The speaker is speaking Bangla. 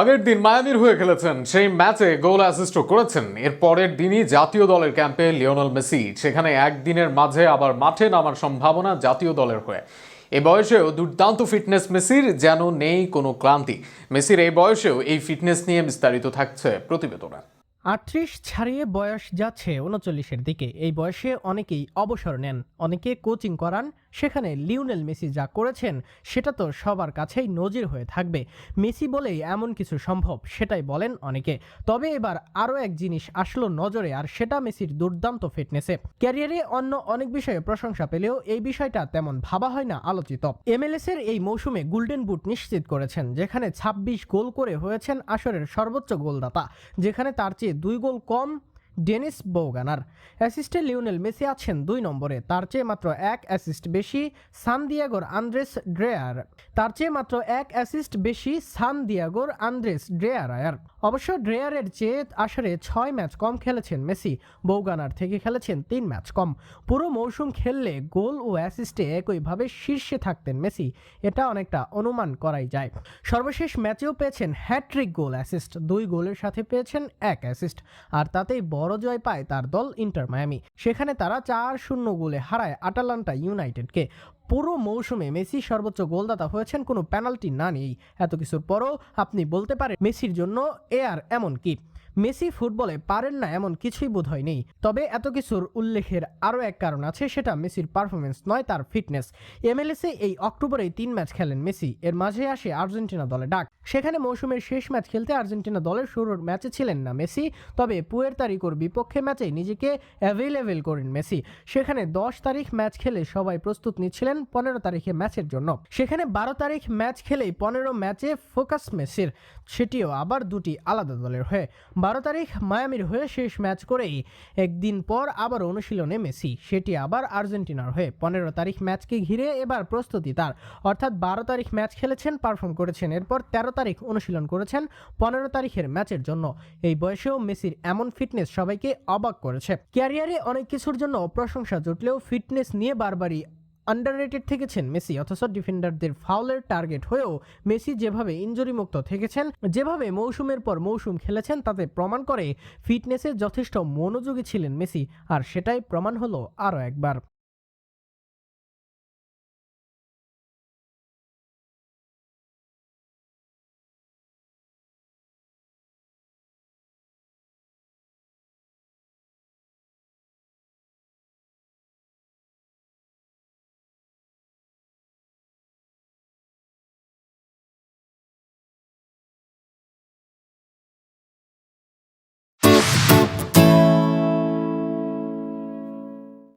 আগের দিন মায়ামির হয়ে খেলেছেন, সেই ম্যাচে গোল অ্যাসিস্টও করেছেন। এর পরের দিনই জাতীয় দলের ক্যাম্পে লিওনাল মেসি, সেখানে একদিনের মাঝে আবার মাঠে নামার সম্ভাবনা জাতীয় দলের হয়ে। এ বয়সেও দুর্দান্ত ফিটনেস মেসির যেন নেই কোনো ক্লান্তি। মেসির এই বয়সেও এই ফিটনেস নিয়ে বিস্তারিত থাকছে প্রতিবেদনে। আটত্রিশ ছাড়িয়ে বয়স যাচ্ছে উনচল্লিশের দিকে। এই বয়সে অনেকেই অবসর নেন, অনেকে কোচিং করান। সেখানে লিওনেল মেসি যা করেছেন, সেটা তো সবার কাছেই নজির হয়ে থাকবে। মেসি বলেই এমন কিছু সম্ভব, সেটাই বলেন অনেকে। তবে এবার আরও এক জিনিস আসলো নজরে, আর সেটা মেসির দুর্দান্ত ফিটনেসে। ক্যারিয়ারে অন্য অনেক বিষয়ে প্রশংসা পেলেও এই বিষয়টা তেমন ভাবা হয় না আলোচিত। এমএলএস এর এই মৌসুমে গোল্ডেন বুট নিশ্চিত করেছেন, যেখানে ২৬ গোল করে হয়েছেন আসরের সর্বোচ্চ গোলদাতা, যেখানে তার চেয়ে দুই গোল কম ডেনিস বৌগানার অ্যাসিস্টে লিওনেল মেসি আছেন দুই নম্বরে। তার চেয়ে মাত্র এক অ্যাসিস্ট বেশি সান দিয়াগোর আন্দ্রেস ড্রেয়ার। তার চেয়ে মাত্র এক অ্যাসিস্ট বেশি সান দিয়াগোর আন্দ্রেস ড্রেয়ারায়ার। অবশ্য ড্রেয়ারের চেয়ে আসরে ছয় ম্যাচ কম খেলেছেন মেসি। বৌগানার থেকে খেলেছেন তিন ম্যাচ কম। পুরো মৌসুম খেললে গোল ও অ্যাসিস্টে একইভাবে শীর্ষে থাকতেন মেসি। এটা অনেকটা অনুমান করাই যায়। সর্বশেষ ম্যাচেও পেয়েছেন হ্যাট্রিক গোল অ্যাসিস্ট। দুই গোলের সাথে পেয়েছেন এক অ্যাসিস্ট। আর তাতেই বড় জয় পায় তার দল ইন্টার মায়ামি। সেখানে তারা চার শূন্য গোলে হারায় আটালান্টা ইউনাইটেডকে। পুরো মৌসুমে মেসি সর্বোচ্চ গোলদাতা হয়েছেন কোনো পেনাল্টি না নিয়েই। এত কিছুর পরও আপনি বলতে পারেন মেসির জন্য এ আর এমন কি? মেসি ফুটবলে পারেন না এমন কিছুই বোধ হয় নেই। তবে এত কিছুর উল্লেখের আরও এক কারণ আছে, সেটা মেসির পারফরমেন্স নয়, তার ফিটনেস। এমএলএসে এই অক্টোবরেই তিন ম্যাচ খেলেন মেসি, এর মাঝে আসে আর্জেন্টিনা দলে ডাক। সেখানে মৌসুমের শেষ ম্যাচ খেলতে আর্জেন্টিনা দলের শুরুর ম্যাচে ছিলেন না মেসি, তবে পুয়ের তারিখর বিপক্ষে ম্যাচে নিজেকে অ্যাভেলেবেল করেন মেসি। সেখানে দশ তারিখ ম্যাচ খেলে সবাই প্রস্তুত নিচ্ছিলেন পনেরো তারিখে ম্যাচের জন্য। সেখানে বারো তারিখ ম্যাচ খেলেই পনেরো ম্যাচে ফোকাস মেসির, সেটিও আবার দুটি আলাদা দলের হয়ে। বারো তারিখ মায়ামির হয়ে শেষ ম্যাচ করেই একদিন পর আবার অনুশীলনে মেসি। সেটি আবার আর্জেন্টিনার হয়ে। পনেরো তারিখ ম্যাচকে ঘিরে এবার প্রস্তুতি তার। অর্থাৎ বারো তারিখ ম্যাচ খেলেছেন, পারফর্ম করেছেন। এরপর তেরো তারিখ অনুশীলন করেছেন পনেরো তারিখের ম্যাচের জন্য। এই বয়সেও মেসির এমন ফিটনেস সবাইকে অবাক করেছে। ক্যারিয়ারে অনেক কিছুর জন্য প্রশংসা জুটলেও ফিটনেস নিয়ে বারবারই আন্ডাররেটেড থেকেছেন মেসি, অথচ ডিফেন্ডারদের ফাউলের টার্গেট হয়েও মেসি যেভাবে ইঞ্জুরি মুক্ত থেকেছেন, যেভাবে মৌসুমের পর মৌসুম খেলেছেন, তাতে প্রমাণ করে ফিটনেসে যথেষ্ট মনোযোগী ছিলেন মেসি, আর সেটাই প্রমাণ হলো আরও একবার।